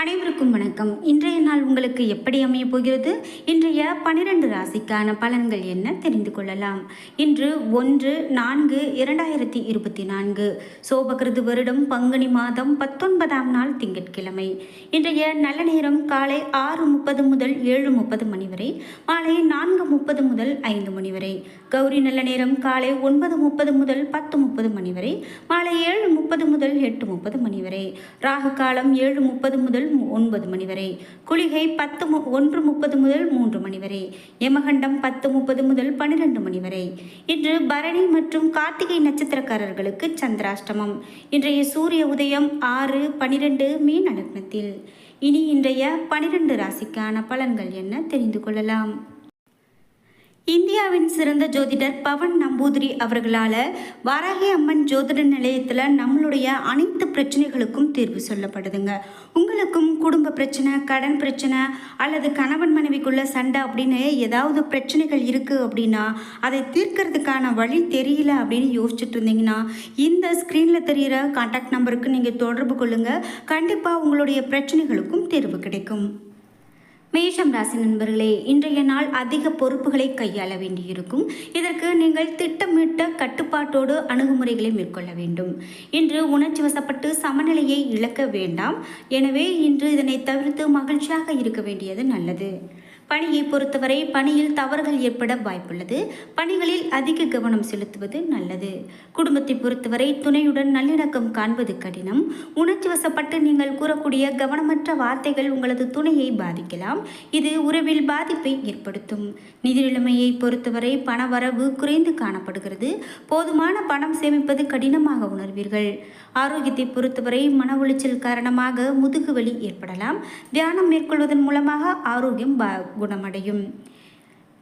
அனைவருக்கும் வணக்கம். இன்றைய நாள் உங்களுக்கு எப்படி அமைய போகிறது? இன்றைய பனிரெண்டு ராசிக்கான பலன்கள் என்ன தெரிந்து கொள்ளலாம். இன்று ஒன்று நான்கு இரண்டாயிரத்தி இருபத்தி நான்கு. சோபகிருது வருடம் பங்குனி மாதம் பத்தொன்பதாம் நாள் திங்கட்கிழமை. இன்றைய நல்ல நேரம் காலை ஆறு முப்பது முதல் ஏழு முப்பது மணி வரை மாலை நான்கு முப்பது முதல் ஐந்து மணி வரை. கௌரி நல்ல நேரம் காலை ஒன்பது முப்பது முதல் பத்து முப்பது மணி வரை மாலை ஏழு முப்பது முதல் எட்டு முப்பது மணி வரை. ராகு காலம் ஏழு முப்பது முதல் ஒன்பது மணி வரை. குளிகை பத்து மு ஒன்று முப்பது முதல் மூன்று மணி வரை. யமகண்டம் பத்து முப்பது முதல் பன்னிரெண்டு மணி வரை. இன்று பரணி மற்றும் கார்த்திகை நட்சத்திரக்காரர்களுக்கு சந்திராஷ்டமம். இன்றைய சூரிய உதயம் ஆறு பனிரெண்டு மீன் லக்னத்தில் இனி இன்றைய பனிரெண்டு ராசிக்கான பலன்கள் என்ன தெரிந்து கொள்ளலாம்? இந்தியாவின் சிறந்த ஜோதிடர் பவன் நம்பூதிரி அவர்களால் வாராகி அம்மன் ஜோதிட நிலையத்தில் நம்மளுடைய அனைத்து பிரச்சனைகளுக்கும் தீர்வு சொல்லப்படுதுங்க. உங்களுக்கும் குடும்ப பிரச்சனை கடன் பிரச்சனை அல்லது கணவன் மனைவிக்குள்ள சண்டை அப்படின்னு ஏதாவது பிரச்சனைகள் இருக்குது அப்படின்னா அதை தீர்க்கறதுக்கான வழி தெரியல அப்படின்னு யோசிச்சுட்டு இருந்தீங்கன்னா இந்த ஸ்க்ரீனில் தெரிகிற காண்டாக்ட் நம்பருக்கு நீங்கள் தொடர்பு கொள்ளுங்கள் கண்டிப்பாக உங்களுடைய பிரச்சனைகளுக்கும் தீர்வு கிடைக்கும். மேஷம் ராசி நண்பர்களே இன்றைய நாள் அதிக பொறுப்புகளை கையாள வேண்டியிருக்கும். இதற்கு நீங்கள் திட்டமிட்ட கட்டுப்பாட்டோடு அணுகுமுறைகளை மேற்கொள்ள வேண்டும். இன்று உணர்ச்சி வசப்பட்டு சமநிலையை இழக்க வேண்டாம். எனவே இன்று இதனை தவிர்த்து மகிழ்ச்சியாக இருக்க வேண்டியது நல்லது. பணியை பொறுத்தவரை பணியில் தவறுகள் ஏற்பட வாய்ப்புள்ளது. பணிகளில் அதிக கவனம் செலுத்துவது நல்லது. குடும்பத்தை பொறுத்தவரை துணையுடன் நல்லிணக்கம் காண்பது கடினம். உணர்ச்சி வசப்பட்டு நீங்கள் கூறக்கூடிய கவனமற்ற வார்த்தைகள் உங்களது துணையை பாதிக்கலாம். இது உறவில் பாதிப்பை ஏற்படுத்தும். நிதி நிலைமையை பொறுத்தவரை பண வரவு குறைந்து காணப்படுகிறது. போதுமான பணம் சேமிப்பது கடினமாக உணர்வீர்கள். ஆரோக்கியத்தை பொறுத்தவரை மன உளைச்சல் காரணமாக முதுகுவலி ஏற்படலாம். தியானம் மேற்கொள்வதன் மூலமாக ஆரோக்கியம் பா குணமடையும்.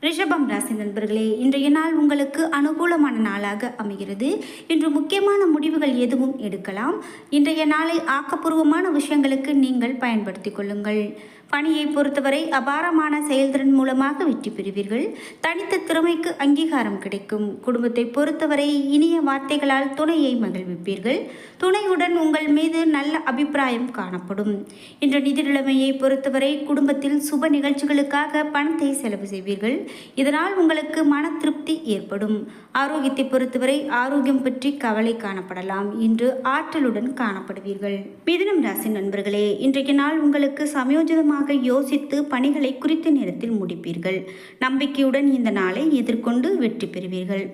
ரிஷபம் ராசி நண்பர்களே இன்றைய நாள் உங்களுக்கு அனுகூலமான நாளாக அமைகிறது. இன்று முக்கியமான முடிவுகள் எதுவும் எடுக்கலாம். இன்றைய நாளை ஆக்கப்பூர்வமான விஷயங்களுக்கு நீங்கள் பயன்படுத்தி கொள்ளுங்கள். பணியை பொறுத்தவரை அபாரமான செயல்திறன் மூலமாக வெற்றி பெறுவீர்கள். தனித்த திறமைக்கு அங்கீகாரம் கிடைக்கும். குடும்பத்தை பொறுத்தவரை இனிய வார்த்தைகளால் துணையை மகிழ்விப்பீர்கள். துணையுடன் உங்கள் மீது நல்ல அபிப்பிராயம் காணப்படும். இன்று நிதி நிலைமையை பொறுத்தவரை குடும்பத்தில் சுப நிகழ்ச்சிகளுக்காக பணத்தை செலவு செய்வீர்கள். இதனால் உங்களுக்கு மன திருப்தி ஏற்படும். ஆரோக்கியத்தை பொறுத்தவரை ஆரோக்கியம் பற்றி கவலை காணப்படலாம். இன்று ஆற்றலுடன் காணப்படுவீர்கள். மிதுனம் ராசி நண்பர்களே இன்றைய நாள் உங்களுக்கு சமயோஜிதமாக யோசித்து பணிகளை குறித்த நேரத்தில் முடிப்பீர்கள். நம்பிக்கையுடன் இந்த நாளை எதிர்கொண்டு வெற்றி பெறுவீர்கள்.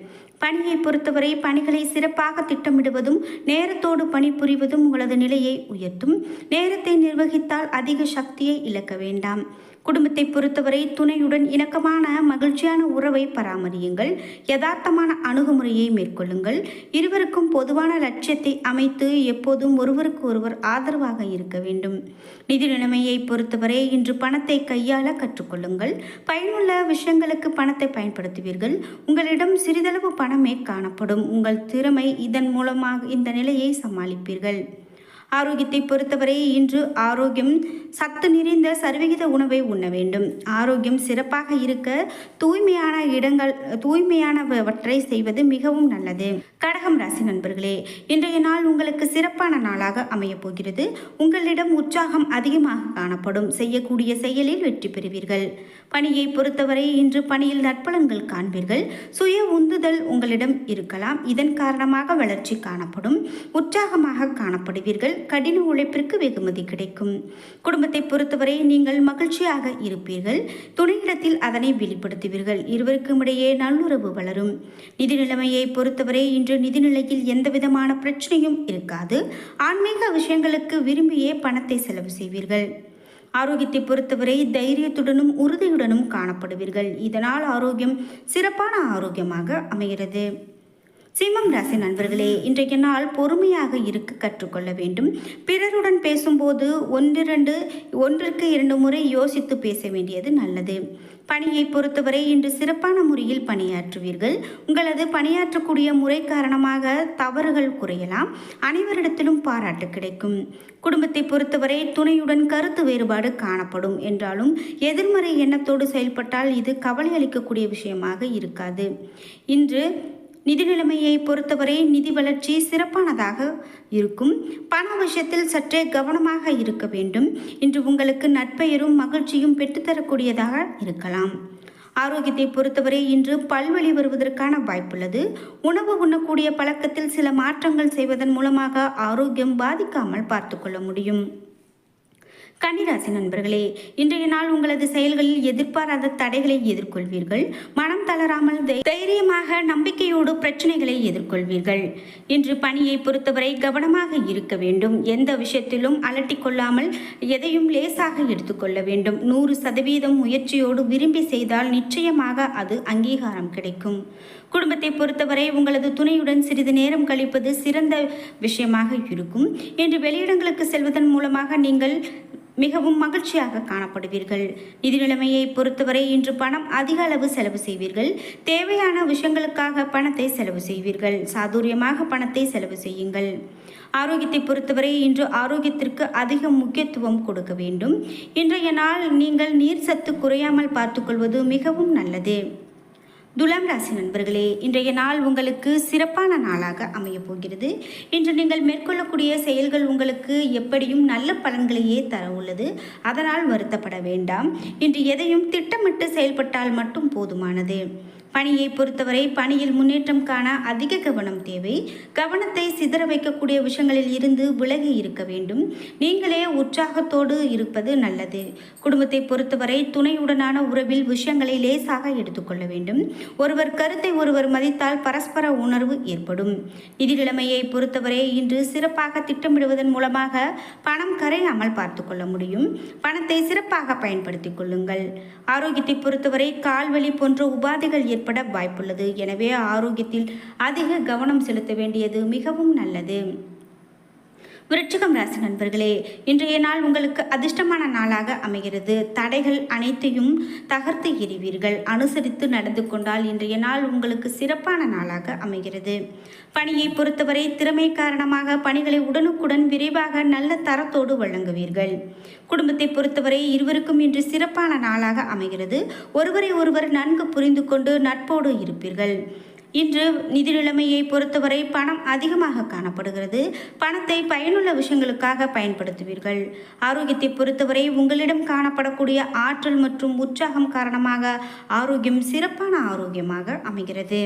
பணியை பொறுத்தவரை பணிகளை சிறப்பாக திட்டமிடுவதும் நேரத்தோடு பணிபுரிவதும் உங்களது நிலையை உயர்த்தும். நேரத்தை நிர்வகித்தால் அதிக சக்தியை இழக்க வேண்டாம். குடும்பத்தை பொறுத்தவரை துணையுடன் இணக்கமான மகிழ்ச்சியான உறவை பராமரியுங்கள். யதார்த்தமான அணுகுமுறையை மேற்கொள்ளுங்கள். இருவருக்கும் பொதுவான லட்சியத்தை அமைத்து எப்போதும் ஒருவருக்கு ஒருவர் ஆதரவாக இருக்க வேண்டும். நிதி நிலைமையை பொறுத்தவரை இன்று பணத்தை கையாள கற்றுக்கொள்ளுங்கள். பயனுள்ள விஷயங்களுக்கு பணத்தை பயன்படுத்துவீர்கள். உங்களிடம் சிறிதளவு பணமே காணப்படும். உங்கள் திறமை இதன் மூலமாக இந்த நிலையை சமாளிப்பீர்கள். ஆரோக்கியத்தை பொறுத்தவரை இன்று ஆரோக்கியம் சத்து நிறைந்த சர்விகித உணவை உண்ண வேண்டும். ஆரோக்கியம் சிறப்பாக இருக்க தூய்மையான இடங்கள் தூய்மையானவற்றை செய்வது மிகவும் நல்லது. கடகம் ராசி நண்பர்களே இன்றைய நாள் உங்களுக்கு சிறப்பான நாளாக அமையப் போகிறது. உங்களிடம் உற்சாகம் அதிகமாக காணப்படும். செய்யக்கூடிய செயலில் வெற்றி பெறுவீர்கள். பணியை பொறுத்தவரை இன்று பணியில் நற்பலன்கள் காண்பீர்கள். சுய உந்துதல் உங்களிடம் இருக்கலாம். இதன் காரணமாக வளர்ச்சி காணப்படும். உற்சாகமாக காணப்படுவீர்கள். கடின உழைப்பிற்கு வெகுமதி கிடைக்கும். குடும்பத்தை பொறுத்தவரை நீங்கள் மகிழ்ச்சியாக இருப்பீர்கள். துணையிடத்தில் அதனை வெளிப்படுத்துவீர்கள். இருவருக்கும் இடையே நல்லுறவு வளரும். நிதி நிலைமையை பொறுத்தவரை இன்று நிதிநிலையில் எந்தவிதமான பிரச்சனையும் இருக்காது. ஆன்மீக விஷயங்களுக்கு விரும்பியே பணத்தை செலவு செய்வீர்கள். ஆரோக்கியத்தை பொறுத்தவரை தைரியத்துடனும் உறுதியுடனும் காணப்படுவீர்கள். இதனால் ஆரோக்கியம் சிறப்பான ஆரோக்கியமாக அமைகிறது. சிம்மம் ராசி நண்பர்களே இன்றைய நாள் பொறுமையாக இருக்க கற்றுக்கொள்ள வேண்டும். பிறருடன் பேசும்போது ஒன்றிரண்டு ஒன்றிற்கு இரண்டு முறை யோசித்து பேச வேண்டியது நல்லது. பணியை பொறுத்தவரை இன்று சிறப்பான முறையில் பணியாற்றுவீர்கள். உங்களது பணியாற்றக்கூடிய முறை காரணமாக தவறுகள் குறையலாம். அனைவரிடத்திலும் பாராட்டு கிடைக்கும். குடும்பத்தை பொறுத்தவரை துணையுடன் கருத்து வேறுபாடு காணப்படும். என்றாலும் எதிர்மறை எண்ணத்தோடு செயல்பட்டால் இது கவலை அளிக்கக்கூடிய விஷயமாக இருக்காது. இன்று நிதி நிலைமையை பொறுத்தவரை நிதி வளர்ச்சி சிறப்பானதாக இருக்கும். பண விஷயத்தில் சற்றே கவனமாக இருக்க வேண்டும். இன்று உங்களுக்கு நட்பெயரும் மகிழ்ச்சியும் பெற்றுத்தரக்கூடியதாக இருக்கலாம். ஆரோக்கியத்தை பொறுத்தவரை இன்று பல்வழி வருவதற்கான வாய்ப்புள்ளது. உணவு உண்ணக்கூடிய பழக்கத்தில் சில மாற்றங்கள் செய்வதன் மூலமாக ஆரோக்கியம் பாதிக்காமல் பார்த்துக்கொள்ள முடியும். கன்னிராசி நண்பர்களே இன்றைய நாள் உங்களது செயல்களில் எதிர்பாராத தடைகளை எதிர்கொள்வீர்கள். மனம் தளராமல் தை- தைரியமாக நம்பிக்கையோடு பிரச்சனைகளை எதிர்கொள்வீர்கள். இன்று பணியை பொறுத்தவரை கவனமாக இருக்க வேண்டும். எந்த விஷயத்திலும் அலட்டிக்கொள்ளாமல் எதையும் லேசாக எடுத்துக்கொள்ள வேண்டும். நூறு சதவீதம் முயற்சியோடு விரும்பி செய்தால் நிச்சயமாக அது அங்கீகாரம் கிடைக்கும். குடும்பத்தை பொறுத்தவரை உங்களது துணையுடன் சிறிது நேரம் கழிப்பது சிறந்த விஷயமாக இருக்கும். இன்று வெளியிடங்களுக்கு செல்வதன் மூலமாக நீங்கள் மிகவும் மகிழ்ச்சியாக காணப்படுவீர்கள். நிதி நிலைமையை பொறுத்தவரை இன்று பணம் அதிக அளவு செலவு செய்வீர்கள். தேவையான விஷயங்களுக்காக பணத்தை செலவு செய்வீர்கள். சாதுரியமாக பணத்தை செலவு செய்யுங்கள். ஆரோக்கியத்தை பொறுத்தவரை இன்று ஆரோக்கியத்திற்கு அதிக முக்கியத்துவம் கொடுக்க வேண்டும். இன்றைய நாள் நீங்கள் நீர் சத்து குறையாமல் பார்த்துக்கொள்வது மிகவும் நல்லது. துலாம் ராசி நண்பர்களே இன்றைய நாள் உங்களுக்கு சிறப்பான நாளாக அமையப் போகிறது. இன்று நீங்கள் மேற்கொள்ளக்கூடிய செயல்கள் உங்களுக்கு எப்படியும் நல்ல பலன்களையே தர உள்ளது. அதனால் வருத்தப்பட வேண்டாம். இன்று எதையும் திட்டமிட்டு செயல்பட்டால் மட்டும் போதுமானது. பணியை பொறுத்தவரை பணியில் முன்னேற்றம் காண அதிக கவனம் தேவை. கவனத்தை சிதற வைக்கக்கூடிய விஷயங்களில் இருந்து விலகி இருக்க வேண்டும். நீங்களே உற்சாகத்தோடு இருப்பது நல்லது. குடும்பத்தை பொறுத்தவரை துணையுடனான உறவில் விஷயங்களை லேசாக எடுத்துக்கொள்ள வேண்டும். ஒருவர் கருத்தை ஒருவர் மதித்தால் பரஸ்பர உணர்வு ஏற்படும். நிதி நிலைமையை பொறுத்தவரை இன்று சிறப்பாக திட்டமிடுவதன் மூலமாக பணம் கரையாமல் பார்த்து கொள்ள முடியும். பணத்தை சிறப்பாக பயன்படுத்திக் கொள்ளுங்கள். ஆரோக்கியத்தை பொறுத்தவரை கால்வழி போன்ற உபாதைகள் ஏற்பட வாய்ப்புள்ளது. எனவே ஆரோக்கியத்தில் அதிக கவனம் செலுத்த வேண்டியது மிகவும் நல்லது. விருச்சிகம் ராசி நண்பர்களே இன்றைய நாள் உங்களுக்கு அதிர்ஷ்டமான நாளாக அமைகிறது. தடைகள் அனைத்தையும் தகர்த்து எறிவீர்கள். அனுசரித்து நடந்து கொண்டால் இன்றைய நாள் உங்களுக்கு சிறப்பான நாளாக அமைகிறது. பணியை பொறுத்தவரை திறமை காரணமாக பணிகளை உடனுக்குடன் விரைவாக நல்ல தரத்தோடு வழங்குவீர்கள். குடும்பத்தை பொறுத்தவரை இருவருக்கும் இன்று சிறப்பான நாளாக அமைகிறது. ஒருவரை ஒருவர் நன்கு புரிந்து கொண்டு நட்போடு இருப்பீர்கள். இன்று நிதி நிலைமையை பொறுத்தவரை பணம் அதிகமாக காணப்படுகிறது. பணத்தை பயனுள்ள விஷயங்களுக்காக பயன்படுத்துவீர்கள். ஆரோக்கியத்தை பொறுத்தவரை உங்களிடம் காணப்படக்கூடிய ஆற்றல் மற்றும் உற்சாகம் காரணமாக ஆரோக்கியம் சிறப்பான ஆரோக்கியமாக அமைகிறது.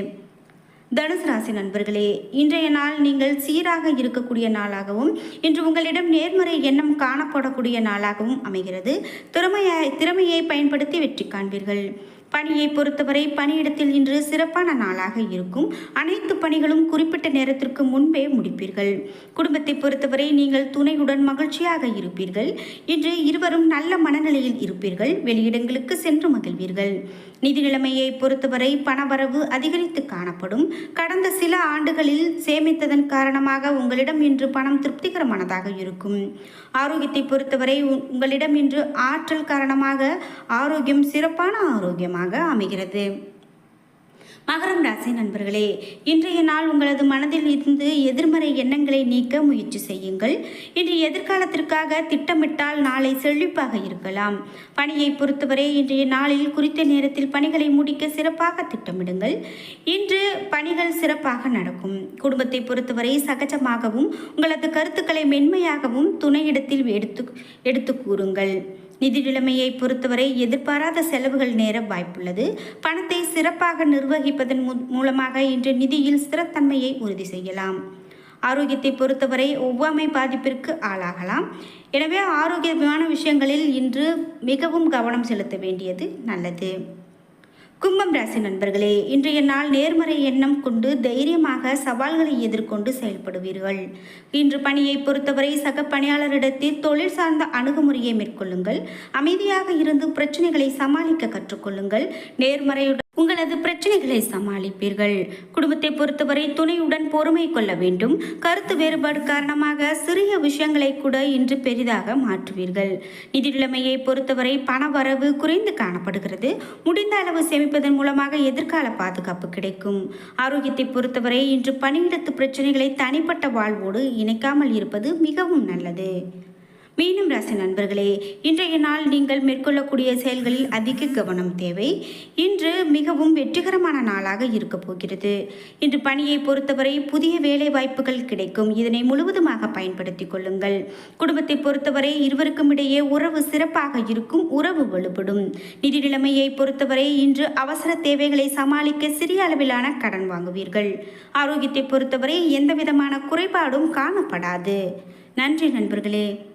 தனுசு ராசி நண்பர்களே இன்றைய நாள் நீங்கள் சீராக இருக்கக்கூடிய நாளாகவும் இன்று உங்களிடம் நேர்மறை எண்ணம் காணப்படக்கூடிய நாளாகவும் அமைகிறது. திறமையை திறமையை பயன்படுத்தி வெற்றி காண்பீர்கள். பணியை பொறுத்தவரை பணியிடத்தில் இன்று சிறப்பான நாளாக இருக்கும். அனைத்து பணிகளும் குறிப்பிட்ட நேரத்திற்கு முன்பே முடிப்பீர்கள். குடும்பத்தை பொறுத்தவரை நீங்கள் துணையுடன் மகிழ்ச்சியாக இருப்பீர்கள். இன்று இருவரும் நல்ல மனநிலையில் இருப்பீர்கள். வெளியிடங்களுக்கு சென்று மகிழ்வீர்கள். நிதி நிலைமையை பொறுத்தவரை பணவரவு அதிகரித்து காணப்படும். கடந்த சில ஆண்டுகளில் சேமித்ததன் காரணமாக உங்களிடம் இன்று பணம் திருப்திகரமானதாக இருக்கும். ஆரோக்கியத்தை பொறுத்தவரை உ- உங்களிடம் இன்று ஆற்றல் காரணமாக ஆரோக்கியம் சிறப்பான ஆரோக்கியமாக அமைகிறது. மகரம் ராசி நண்பர்களே இன்றைய நாள் உங்களது மனதில் இருந்து எதிர்மறை எண்ணங்களை நீக்க முயற்சி செய்யுங்கள். இன்று எதிர்காலத்திற்காக திட்டமிட்டால் நாளை செழிப்பாக இருக்கலாம். பணியை பொறுத்தவரை இன்றைய நாளில் குறித்த நேரத்தில் பணிகளை முடிக்க சிறப்பாக திட்டமிடுங்கள். இன்று பணிகள் சிறப்பாக நடக்கும். குடும்பத்தை பொறுத்தவரை சகஜமாகவும் உங்களது கருத்துக்களை மென்மையாகவும் துணையிடத்தில் எடுத்து எடுத்து கூறுங்கள். நிதி நிலைமையை பொறுத்தவரை எதிர்பாராத செலவுகள் நேர வாய்ப்புள்ளது. பணத்தை சிறப்பாக நிர்வகிப்பதன் மூ- மூலமாக இன்று நிதியில் ஸ்திரத்தன்மையை உறுதி செய்யலாம். ஆரோக்கியத்தை பொறுத்தவரை ஒவ்வாமை பாதிப்பிற்கு ஆளாகலாம். எனவே ஆரோக்கியமான விஷயங்களில் இன்று மிகவும் கவனம் செலுத்த வேண்டியது நல்லது. கும்பம் ராசி நண்பர்களே இன்றைய நாள் நேர்மறை எண்ணம் கொண்டு தைரியமாக சவால்களை எதிர்கொண்டு செயல்படுவீர்கள். இன்று பணியை பொறுத்தவரை சக பணியாளரிடத்தில் தொழில் சார்ந்த அணுகுமுறையை மேற்கொள்ளுங்கள். அமைதியாக இருந்து பிரச்சனைகளை சமாளிக்க கற்றுக்கொள்ளுங்கள். நேர்மறையுடன் உங்களது பிரச்சனைகளை சமாளிப்பீர்கள். குடும்பத்தை பொறுத்தவரை துணையுடன் பொறுமை கொள்ள வேண்டும். கருத்து வேறுபாடு காரணமாக சிறிய விஷயங்களை கூட இன்று பெரிதாக மாற்றுவீர்கள். நிதி பொறுத்தவரை பண வரவு குறைந்து காணப்படுகிறது. முடிந்த அளவு சேமிப்பதன் மூலமாக எதிர்கால பாதுகாப்பு கிடைக்கும். ஆரோக்கியத்தை பொறுத்தவரை இன்று பணியிடத்து பிரச்சனைகளை தனிப்பட்ட வாழ்வோடு இணைக்காமல் இருப்பது மிகவும் நல்லது. மீனம் ராசி நண்பர்களே இன்றைய நாள் நீங்கள் மேற்கொள்ளக்கூடிய செயல்களில் அதிக கவனம் தேவை. இன்று மிகவும் வெற்றிகரமான நாளாக இருக்கப் போகிறது. இன்று பணியை பொறுத்தவரை புதிய வேலை வாய்ப்புகள் கிடைக்கும். இதனை முழுவதுமாக பயன்படுத்திக் கொள்ளுங்கள். குடும்பத்தை பொறுத்தவரை இருவருக்கும் இடையே உறவு சிறப்பாக இருக்கும் உறவு வலுப்படும். நிதி நிலைமையை பொறுத்தவரை இன்று அவசர தேவைகளை சமாளிக்க சிறிய அளவிலான கடன் வாங்குவீர்கள். ஆரோக்கியத்தை பொறுத்தவரை எந்த விதமான குறைபாடும் காணப்படாது. நன்றி நண்பர்களே.